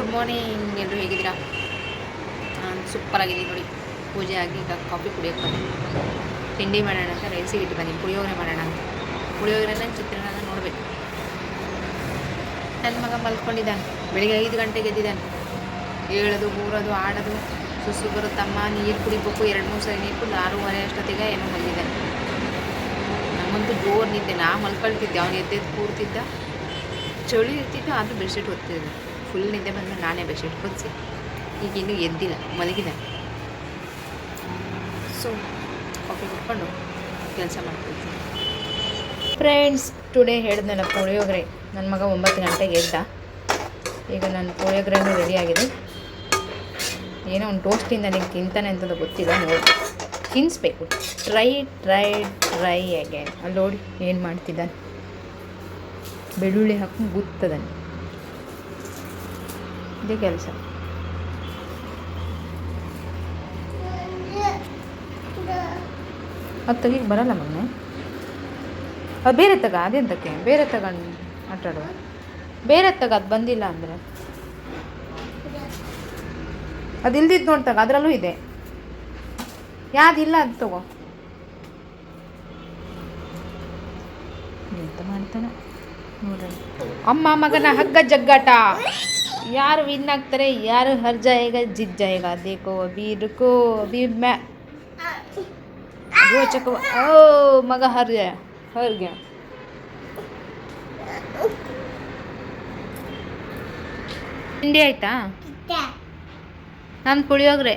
Good morning ಎಲ್ಲರೂ ಹೇಗಿದ್ದೀರಾ? ನಾನು ಸೂಪರ್ ಆಗಿದ್ದೀನಿ ನೋಡಿ. ಪೂಜೆ ಆಗಿ ಈಗ ಕಾಫಿ ಕುಡಿಯೋಕ್ಕೆ ಬಂದೆ. ತಿಂಡಿ ಮಾಡೋಣ ಅಂತ ರೈಸಿಗೆ ಇಟ್ಟು ಬಂದಿ. ಪುಳಿಯೋಗರೆ ಮಾಡೋಣ ಅಂತ. ಪುಳಿಯೋಗರೆನ ಚಿತ್ರಾನ್ನ ನೋಡಬೇಕು. ನನ್ನ ಮಗ ಮಲ್ಕೊಂಡಿದ್ದಾನೆ. ಬೆಳಿಗ್ಗೆ ಐದು ಗಂಟೆಗೆ ಎದ್ದಿದ್ದಾನೆ. ಹೇಳೋದು ಊರೋದು, ಆಡೋದು ಸುಸು ಬರುತ್ತಮ್ಮ ನೀರು ಕುಡಿಬೇಕು, ಎರಡು ಮೂರು ಸರಿ ನೀರು ಕುಡಿದು ಆರೂವರೆ ಅಷ್ಟೊತ್ತಿಗೆ ಏನೋ ಬಂದಿದ್ದಾನೆ. ನಮಗಂತೂ ಜೋರು ನಿದ್ದೆ. ನಾ ಮಲ್ಕೊಳ್ತಿದ್ದೆ. ಅವನು ಎದ್ದೆದ್ದು ಕೂರ್ತಿದ್ದ. ಚಳಿ ಇರ್ತಿತ್ತು, ಆದರೂ ಬೆಡ್ಶೀಟ್ ಹೊತ್ತಿದ್ದೆ ಫುಲ್ ನಿದ್ದೆ ಬಂದ್ಮೇಲೆ ನಾನೇ ಬೆಡ್ಶೀಟ್ ಕೊಚ್ಚಿ ಈಗ ಇನ್ನೂ ಎದ್ದಿಲ್ಲ ಮಲಗಿದೆ ಸೊ ಕಾಫಿ ಕುಟ್ಕೊಂಡು ಕೆಲಸ ಮಾಡ್ತಿದ್ದೆ ಫ್ರೆಂಡ್ಸ್ ಟುಡೇ ಹೇಳಿದ್ನಲ್ಲ ಪುಳಿಯೋಗರೆ. ನನ್ನ ಮಗ ಒಂಬತ್ತು ಗಂಟೆಗೆ ಎದ್ದ. ಈಗ ನನ್ನ ಪುಳಿಯೋಗರೆನೂ ರೆಡಿ ಆಗಿದೆ. ಏನೋ ಒಂದು ಟೋಸ್ಟಿಂದ ನಿಂಗೆ ತಿಂತಾನೆ ಅಂತಂದು ಗೊತ್ತಿಲ್ಲ, ನೋಡಿ. ತಿನ್ನಿಸ್ಬೇಕು ಟ್ರೈ ಟ್ರೈ ಟ್ರೈ ಅಗೇನ್ ಅಲ್ಲಿ ನೋಡಿ ಏನು ಮಾಡ್ತಿದ್ದಾನೆ? ಬೆಳ್ಳುಳ್ಳಿ ಹಾಕೊಂಡು ಗುತ್ತದಾನೆ. ಕೆಲಸ. ಅದು ತೆಗಿಗೆ ಬರಲ್ಲ ಮೊನ್ನೆ ಅದು ಬೇರೆ ತಗ ಅದೆಂತಕ್ಕೆ ಬೇರೆ ತಗೊಂಡು ಆಟಾಡುವ ಬೇರೆ ತಗ, ಅದು ಬಂದಿಲ್ಲ ಅಂದರೆ? ಅದು ಇಲ್ದಿದ್ದು ನೋಡ್ತಾಗ ಅದರಲ್ಲೂ ಇದೆ. ಯಾವ್ದಿಲ್ಲ ಅದು ತಗೋ. ಎಂತ ಮಾಡ್ತಾನೆ? ನೋಡೋಣ. ಅಮ್ಮ ಮಗನ ಹಗ್ಗ ಜಗ್ಗಾಟ. ಯಾರು ವಿನ್ ಆಗ್ತಾರೆ ಯಾರು ಹರ್ ಜಾಯೇಗ ಜಿತ್ ಜಾಯೇಗ. ದೇಕೋ ಅಭಿ ರುಕೋ ಅಭಿ ಮ್ಯಾ ರೋಚಕ ಓ ಮಗ ಹರ್ ಜಾಯ ಹರ್ ಗ್ಯಾ ತಿಂಡಿ ಆಯ್ತಾ? ನಾನು ಪುಳಿಯೋಗ್ರೆ.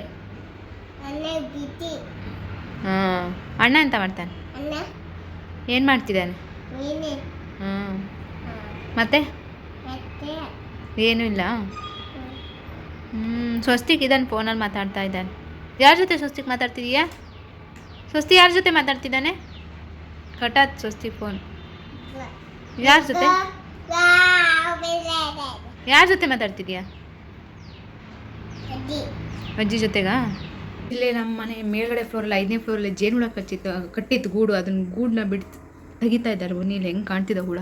ಹಾಂ ಅಣ್ಣ ಎಂತ ಮಾಡ್ತಾನೆ? ಏನು ಮಾಡ್ತಿದ್ದಾನೆ? ಹ್ಞೂ ಮತ್ತೆ? ಏನೂ ಇಲ್ಲ? ಹ್ಞೂ ಸ್ವಸ್ತಿಕ್ ಇದ್ದಾನೆ ಫೋನಲ್ಲಿ ಮಾತಾಡ್ತಾ ಇದ್ದಾನೆ. ಯಾರ ಜೊತೆ ಸ್ವಸ್ತಿಕ್ ಮಾತಾಡ್ತಿದೀಯಾ? ಸ್ವಸ್ತಿ ಯಾರ ಜೊತೆ ಮಾತಾಡ್ತಿದ್ದಾನೆ? ಕಟಾತ್ ಸ್ವಸ್ತಿ ಫೋನ್. ಯಾರ ಜೊತೆ? ಯಾರ ಜೊತೆ ಮಾತಾಡ್ತಿದ್ಯಾ? ಅಜ್ಜಿ ಜೊತೆಗಾ? ಇಲ್ಲೇ ನಮ್ಮ ಮನೆ ಮೇಲ್ಗಡೆ ಫ್ಲೋರಲ್ಲಿ ಐದನೇ ಫ್ಲೋರಲ್ಲಿ ಜೇನುಹುಳ ಕಚ್ಚಿತ್ತು. ಕಟ್ಟಿತ್ತು ಗೂಡು ಅದನ್ನ ಗೂಡನ್ನ ಬಿಟ್ಟು ತೆಗಿತಾ ಇದ್ದಾರೆ. ಬನ್ನಿಲ್ಲಿ ಹೆಂಗೆ ಕಾಣ್ತಿದ್ದ ಹುಳ?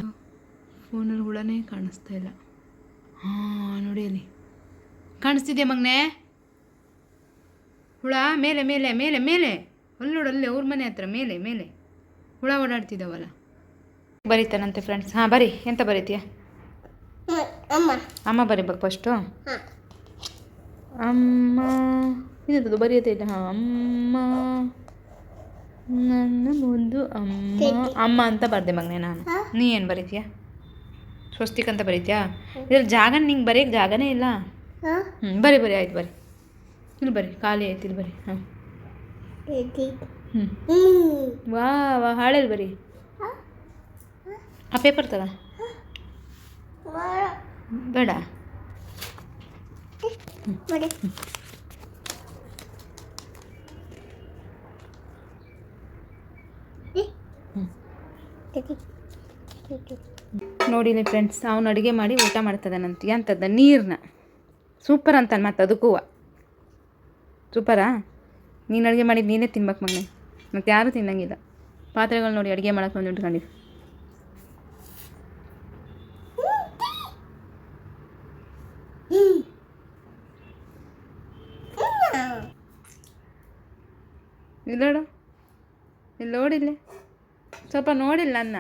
ಫೋನಲ್ಲಿ ಹುಳನೇ ಕಾಣಿಸ್ತಾ ಇಲ್ಲ. ನೋಡಿ ಅಲ್ಲಿ. ಕಾಣಿಸ್ತಿದ್ಯಾ ಮಗನೇ? ಹುಳ ಮೇಲೆ ಮೇಲೆ ಮೇಲೆ ಮೇಲೆ. ಅಲ್ಲಿ ನೋಡು ಅಲ್ಲಿ ಅವ್ರ ಮನೆ ಹತ್ರ ಮೇಲೆ ಮೇಲೆ. ಹುಳ ಓಡಾಡ್ತಿದ್ದಾವಲ್ಲ ಬರೀತಾನಂತೆ ಫ್ರೆಂಡ್ಸ್ ಹಾಂ ಬರಿ. ಎಂತ ಬರೀತೀಯ? ಅಮ್ಮ. ಬರೀಬೇಕು ಫಸ್ಟು ಅಮ್ಮ. ಇದು ಬರೆಯುತ್ತೆ ಇಲ್ಲ. ಹಾಂ ಅಮ್ಮ. ನನ್ನ ಮುಂದು ಅಮ್ಮ. ಅಮ್ಮ ಅಂತ ಬರ್ದೆ ಮಗನೇ ನಾನು. ನೀ ಏನು ಬರೀತೀಯ? ಸ್ವಸ್ತಿಕ್ ಅಂತ ಬರೀತೀಯಾ? ಇದ್ರಲ್ಲಿ ಜಾಗ ನಿಂಗೆ ಬರೆಯಕ್ಕೆ ಜಾಗನೇ ಇಲ್ಲ? ಹ್ಞೂ ಬರಿ ಬರಿ ಆಯ್ತು ಬರಿ. ಇಲ್ಲಿ ಬರಿ ಖಾಲಿ ಆಯ್ತು ಇಲ್ಲಿ ಬರಿ. ಹಾಂ ಹ್ಞೂ ವಾ ವಾ ಹಾಳಲ್ಲಿ ಬರಿ. ಆ ಪೇಪರ್ ತಗ. ಬೇಡ. ನೋಡಿಲಿ ಫ್ರೆಂಡ್ಸ್ ಅವನು ಅಡುಗೆ ಮಾಡಿ ಊಟ ಮಾಡ್ತದನಂತೆ ಎಂಥದ್ದು ನೀರನ್ನ ಸೂಪರ್ ಅಂತಾನೆ ಮತ್ತು ಅದಕ್ಕೂ. ಸೂಪರಾ ನೀನು ಅಡುಗೆ ಮಾಡಿದ್ದು ನೀನೇ ತಿನ್ಬೇಕು ಮಗನೇ. ಮತ್ತು ಯಾರೂ ತಿನ್ನಂಗಿಲ್ಲ. ಪಾತ್ರೆಗಳು ನೋಡಿ ಅಡುಗೆ ಮಾಡೋಕೆ ಬಂದು ಇಟ್ಕೊಂಡಿದ್ದು ಇಲ್ಲೋಡು. ಇಲ್ಲಿ. ನೋಡಿಲ್ಲ ಸ್ವಲ್ಪ ನೋಡಿಲ್ಲ ನನ್ನ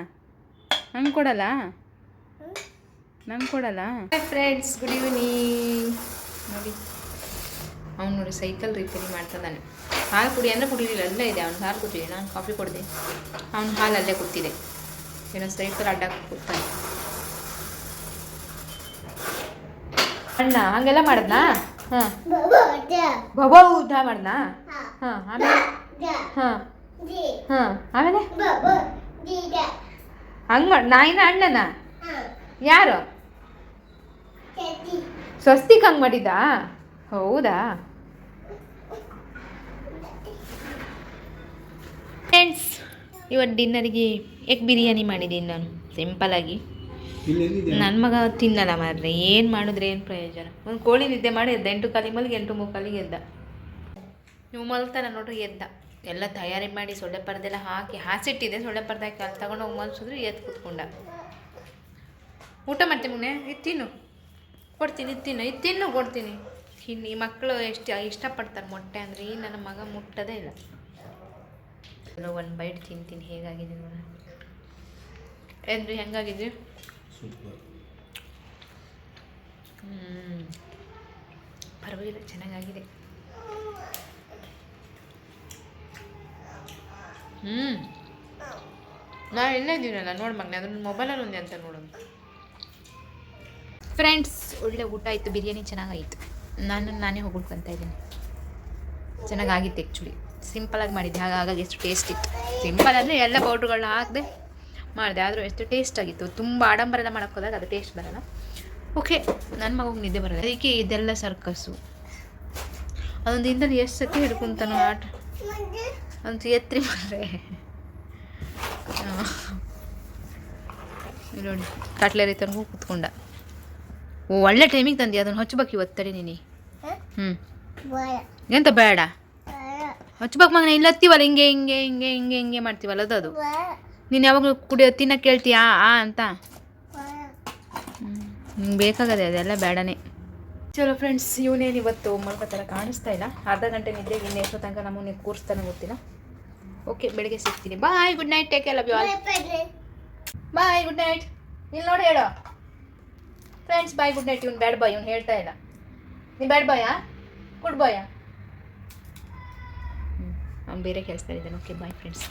ನಂಗೆ ಕೊಡಲ್ಲ ನಂಗೆ ಕೊಡಲ್ಲ ಫ್ರೆಂಡ್ಸ್ ಗುಡ್ ಈವ್ನಿಂಗ್ ನೋಡಿ ಅವ್ನು ನೋಡಿ ಸೈಕಲ್ ರಿಪೇರಿ ಮಾಡ್ತಿದ್ದಾನೆ ಹಾಲು ಕುಡಿ ಅಂದರೆ ಕುಡಿಲಿಲ್ಲ ಅಲ್ಲೇ ಇದೆ ಅವ್ನು ಹಾಲು ಕುಡಿಲಿ ನಾನು ಕಾಫಿ ಕೊಡಿದೆ ಅವ್ನು ಹಾಲು ಅಲ್ಲೇ ಕೂತಿದೆ ಏನೋ ಸೈಕಲ್ ಅಡ್ಡ ಕೂತಾನೆ ಅಣ್ಣ ಹಂಗೆಲ್ಲ ಮಾಡಿದ್ನಾ ಹಾಂ ಬಬೌದ ಮಾಡ್ದಾ ಹಾಂ ಆಮೇಲೆ ಹಾಂ ಹಾಂ ಆಮೇಲೆ ಹಂಗೆ ಮಾಡಿ ನಾಯಿನ ಅಣ್ಣನ? ಯಾರು? ಸ್ವಸ್ತಿಕ್ ಹಂಗೆ ಮಾಡಿದ್ದಾ? ಹೌದಾ? ಫ್ರೆಂಡ್ಸ್ ಇವತ್ತು ಡಿನ್ನರಿಗೆ ಎಗ್ ಬಿರಿಯಾನಿ ಮಾಡಿದ್ದೀನಿ ನಾನು ಸಿಂಪಲಾಗಿ ನನ್ನ ಮಗ ತಿನ್ನಲ್ಲ ಮಾರ್ರೆ ಏನು ಮಾಡಿದ್ರೆ ಏನು ಪ್ರಯೋಜನ? ಒಂದು ಕೋಳಿ ನಿದ್ದೆ ಮಾಡಿ ಎದ್ದ ಎಂಟು ಕಾಲಿ ಮಲ್ಗೆ ಎಂಟು ಮುಕ್ಕಾಲಿಗೆ ಎದ್ದ. ನೀವು ಮಲ್ತಾನ ನೋಡ್ರಿ ಎದ್ದ. ಎಲ್ಲ ತಯಾರಿ ಮಾಡಿ ಸೊಳ್ಳೆ ಪರದೆಲ್ಲ ಹಾಕಿ ಹಾಸಿಟ್ಟಿದೆ. ಸೊಳ್ಳೆ ಪರದೆ ಹಾಕಿ ಅಲ್ಲಿ ತಗೊಂಡು ಹೋಗಿ ಮಲ್ಸಿದ್ರು ಎದ್ದು ಕುತ್ಕೊಂಡ. ಊಟ ಮಾಡ್ತೀನಿ ಮುನ್ನೆ ಇದು ತಿನ್ನು. ಕೊಡ್ತೀನಿ ತಿನ್ನು ಇದು ತಿನ್ನು ಕೊಡ್ತೀನಿ. ಇನ್ನು ಈ ಮಕ್ಕಳು ಎಷ್ಟು ಇಷ್ಟಪಡ್ತಾರೆ ಮೊಟ್ಟೆ ಅಂದರೆ. ಈ ನನ್ನ ಮಗ ಮುಟ್ಟೋದೇ ಇಲ್ಲ. ಚಲೋ ಒಂದು ಬೈಟ್ ತಿಂತೀನಿ. ಹೇಗಾಗಿದೆ ನೋಡ. ಏನ್ರಿ ಹೆಂಗಾಗಿದೆ? ಸೂಪರ್. ಹ್ಞೂ ಪರವಾಗಿಲ್ಲ ಚೆನ್ನಾಗಾಗಿದೆ. ಹ್ಞೂ ನಾ ಇಲ್ಲೇ ಇದ್ದೀನಲ್ಲ ನೋಡಿ ಮಗನೇ ಅದನ್ನ ಮೊಬೈಲಲ್ಲಿ ಒಂದೇ ಅಂತ ನೋಡೋಣ ಫ್ರೆಂಡ್ಸ್ ಒಳ್ಳೆ ಊಟ ಆಯಿತು, ಬಿರಿಯಾನಿ ಚೆನ್ನಾಗಾಯಿತು. ನಾನು, ನಾನೇ ಹೋಗ್ಬಿಡ್ಕೊಂತ ಇದ್ದೀನಿ. ಚೆನ್ನಾಗಾಗಿತ್ತು ಆ್ಯಕ್ಚುಲಿ ಸಿಂಪಲಾಗಿ ಮಾಡಿದ್ದೆ, ಹಾಗಾಗಿ ಎಷ್ಟು ಟೇಸ್ಟ್ ಇತ್ತು. ಸಿಂಪಲ್ ಅಂದರೆ ಎಲ್ಲ ಪೌಡ್ರುಗಳನ್ನ ಹಾಕಿದೆ ಮಾಡಿದೆ, ಆದರೂ ಎಷ್ಟು ಟೇಸ್ಟ್ ಆಗಿತ್ತು. ತುಂಬ ಆಡಂಬರ ಎಲ್ಲ ಹೋದಾಗ ಅದು ಟೇಸ್ಟ್ ಬರಲ್ಲ. ಓಕೆ ನನ್ನ ಮಗುಗೆ ನಿದ್ದೆ ಬರಲ್ಲ. ಅದಕ್ಕೆ ಇದೆಲ್ಲ ಸರ್ಕಸ್ಸು ಅದೊಂದು ದಿನದಲ್ಲಿ ಎಷ್ಟು ಸತಿ ಹಿಡ್ಕೊಂತಾನೋ ಆಟ. ಅಂತ ಎತ್ರಿ ಮಾರ್ರೆ. ನೋಡಿ ನೋಡಿ ಕಟ್ಲೆರಿ ತನಕ ಕೂತ್ಕೊಂಡ. ಓ ಒಳ್ಳೆ ಟೈಮಿಗೆ ತಂದಿ ಅದನ್ನು ಹಚ್ಬೇಕು ತಡಿ ನೀನು. ಹ್ಞೂ ಎಂತ ಬೇಡ? ಹಚ್ಬೇಕು ಮಗನ ಇಲ್ಲ ಹತ್ತೀವಲ್ಲ ಹಿಂಗೆ ಹಿಂಗೆ ಹಿಂಗೆ ಹಿಂಗೆ ಹಿಂಗೆ ಮಾಡ್ತೀವಲ್ಲ ಅದು ಅದು. ನೀನು ಯಾವಾಗಲೂ ಕುಡಿಯೋ ತಿನ್ನಕ್ಕೆ ಕೇಳ್ತೀಯಾ? ಆ ಅಂತ. ಹ್ಞೂ ಬೇಕಾಗದೆ ಅದೆಲ್ಲ ಬೇಡನೇ. ಚಲೋ ಫ್ರೆಂಡ್ಸ್ ಇವನೇನು ಇವತ್ತು ಮಲ್ಕೋತಾರ ಕಾಣಿಸ್ತಾ ಇಲ್ಲ. ಅರ್ಧ ಗಂಟೆ ನಿದ್ದೆ ಇನ್ನು ಎಷ್ಟೋ ತನಕ ನಮ್ಮನ್ನ ಕೂರಿಸ್ತಾನೆ ಗೊತ್ತಿಲ್ಲ ಓಕೆ ಬೆಳಿಗ್ಗೆ ಸಿಗ್ತೀನಿ. Bye good night take love you all bye good night ಇಲ್ಲಿ ನೋಡಿ ಹೇಳೋ. ಫ್ರೆಂಡ್ಸ್ ಬಾಯ್ ಗುಡ್ ನೈಟ್ ಇವ್ನು ಬ್ಯಾಡ್ ಬಾಯ್ ಇವ್ನು ಹೇಳ್ತಾ ಇಲ್ಲ. ನೀನು ಬ್ಯಾಡ್ ಬಾಯಾ ಗುಡ್ ಬಾಯಾ ಹ್ಞೂ ಅವ್ನು ಬೇರೆ ಕೆಲಸ ಇದ್ದಾನೆ. Okay bye friends